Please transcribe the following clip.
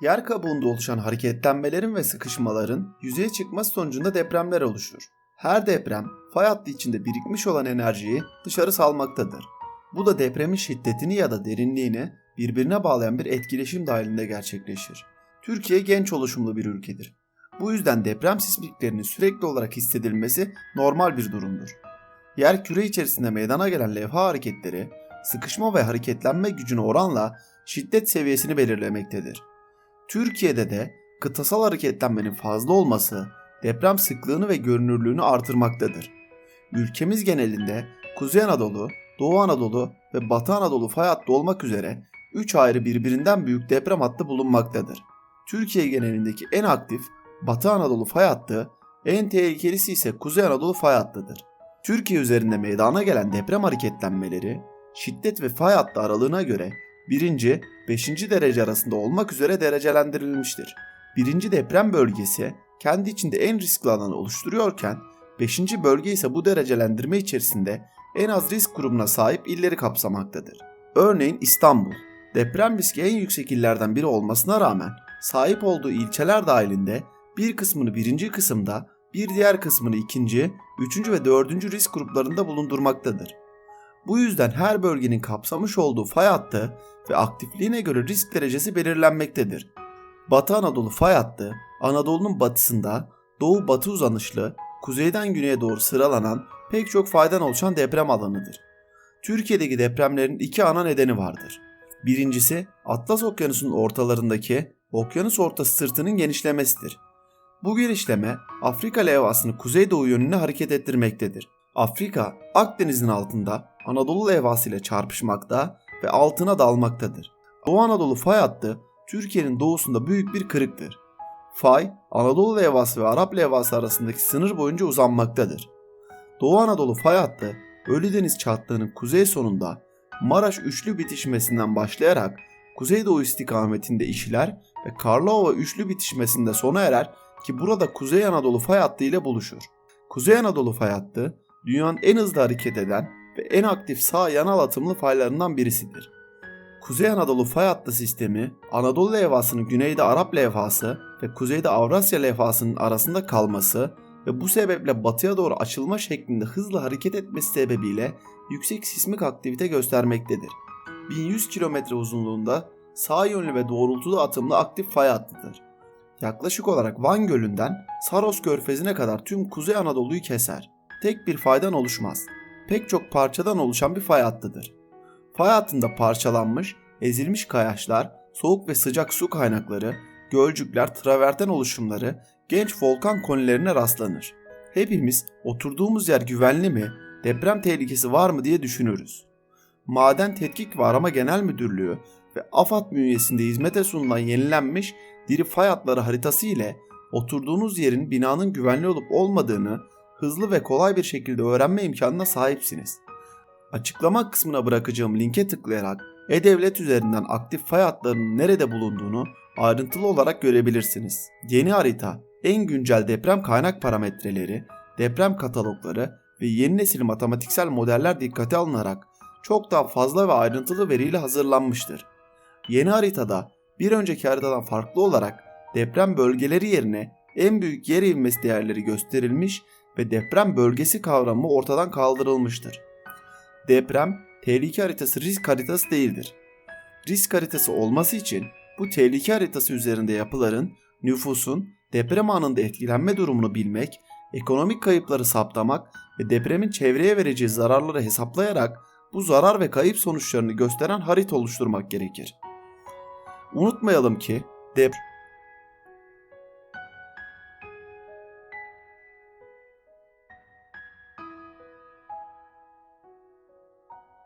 Yer kabuğunda oluşan hareketlenmelerin ve sıkışmaların yüzeye çıkması sonucunda depremler oluşur. Her deprem fay hattı içinde birikmiş olan enerjiyi dışarı salmaktadır. Bu da depremin şiddetini ya da derinliğini birbirine bağlayan bir etkileşim dahilinde gerçekleşir. Türkiye genç oluşumlu bir ülkedir. Bu yüzden deprem sismiklerinin sürekli olarak hissedilmesi normal bir durumdur. Yer küre içerisinde meydana gelen levha hareketleri, sıkışma ve hareketlenme gücüne oranla şiddet seviyesini belirlemektedir. Türkiye'de de kıtasal hareketlenmenin fazla olması deprem sıklığını ve görünürlüğünü artırmaktadır. Ülkemiz genelinde Kuzey Anadolu, Doğu Anadolu ve Batı Anadolu fay hattı olmak üzere 3 ayrı birbirinden büyük deprem hattı bulunmaktadır. Türkiye genelindeki en aktif Batı Anadolu fay hattı, en tehlikelisi ise Kuzey Anadolu fay hattıdır. Türkiye üzerinde meydana gelen deprem hareketlenmeleri, şiddet ve fay hattı aralığına göre 1. 5. derece arasında olmak üzere derecelendirilmiştir. 1. deprem bölgesi kendi içinde en riskli alanı oluşturuyorken 5. bölge ise bu derecelendirme içerisinde en az risk grubuna sahip illeri kapsamaktadır. Örneğin İstanbul, deprem riski en yüksek illerden biri olmasına rağmen sahip olduğu ilçeler dahilinde bir kısmını birinci kısımda, bir diğer kısmını ikinci, üçüncü ve dördüncü risk gruplarında bulundurmaktadır. Bu yüzden her bölgenin kapsamış olduğu fay hattı ve aktifliğine göre risk derecesi belirlenmektedir. Batı Anadolu fay hattı, Anadolu'nun batısında doğu batı uzanışlı, kuzeyden güneye doğru sıralanan pek çok faydan oluşan deprem alanıdır. Türkiye'deki depremlerin iki ana nedeni vardır. Birincisi Atlas Okyanusu'nun ortalarındaki okyanus ortası sırtının genişlemesidir. Bu genişleme Afrika levhasını kuzeydoğu yönüne hareket ettirmektedir. Afrika, Akdeniz'in altında Anadolu levhası ile çarpışmakta ve altına dalmaktadır. Doğu Anadolu fay hattı Türkiye'nin doğusunda büyük bir kırıktır. Fay, Anadolu levhası ve Arap levhası arasındaki sınır boyunca uzanmaktadır. Doğu Anadolu fay hattı Ölüdeniz çatlığının kuzey sonunda Maraş üçlü bitişmesinden başlayarak kuzeydoğu istikametinde işler ve Karlova üçlü bitişmesinde sona erer ki burada Kuzey Anadolu fay hattı ile buluşur. Kuzey Anadolu fay hattı dünyanın en hızlı hareket eden ve en aktif sağ yanal atımlı faylarından birisidir. Kuzey Anadolu fay hattı sistemi Anadolu levhasının güneyde Arap levhası ve kuzeyde Avrasya levhasının arasında kalması ve bu sebeple batıya doğru açılma şeklinde hızlı hareket etmesi sebebiyle yüksek sismik aktivite göstermektedir. 1100 kilometre uzunluğunda sağ yönlü ve doğrultulu atımlı aktif fay hattıdır. Yaklaşık olarak Van Gölü'nden Saros Körfezi'ne kadar tüm Kuzey Anadolu'yu keser. Tek bir faydan oluşmaz. Pek çok parçadan oluşan bir fay hattıdır. Fay hattında parçalanmış, ezilmiş kayaçlar, soğuk ve sıcak su kaynakları, gölcükler, traverten oluşumları, genç volkan konilerine rastlanır. Hepimiz oturduğumuz yer güvenli mi, deprem tehlikesi var mı diye düşünürüz. Maden Tetkik ve Arama Genel Müdürlüğü ve AFAD bünyesinde hizmete sunulan yenilenmiş diri fay hatları haritası ile oturduğunuz yerin binanın güvenli olup olmadığını hızlı ve kolay bir şekilde öğrenme imkanına sahipsiniz. Açıklama kısmına bırakacağım linke tıklayarak e-Devlet üzerinden aktif fay hatlarının nerede bulunduğunu ayrıntılı olarak görebilirsiniz. Yeni harita, en güncel deprem kaynak parametreleri, deprem katalogları ve yeni nesil matematiksel modeller dikkate alınarak çok daha fazla ve ayrıntılı veriyle hazırlanmıştır. Yeni haritada bir önceki haritadan farklı olarak deprem bölgeleri yerine en büyük yer ivmesi değerleri gösterilmiş ve deprem bölgesi kavramı ortadan kaldırılmıştır. Deprem tehlike haritası risk haritası değildir. Risk haritası olması için bu tehlike haritası üzerinde yapıların, nüfusun deprem anında etkilenme durumunu bilmek, ekonomik kayıpları saptamak ve depremin çevreye vereceği zararları hesaplayarak bu zarar ve kayıp sonuçlarını gösteren harita oluşturmak gerekir. Unutmayalım ki dep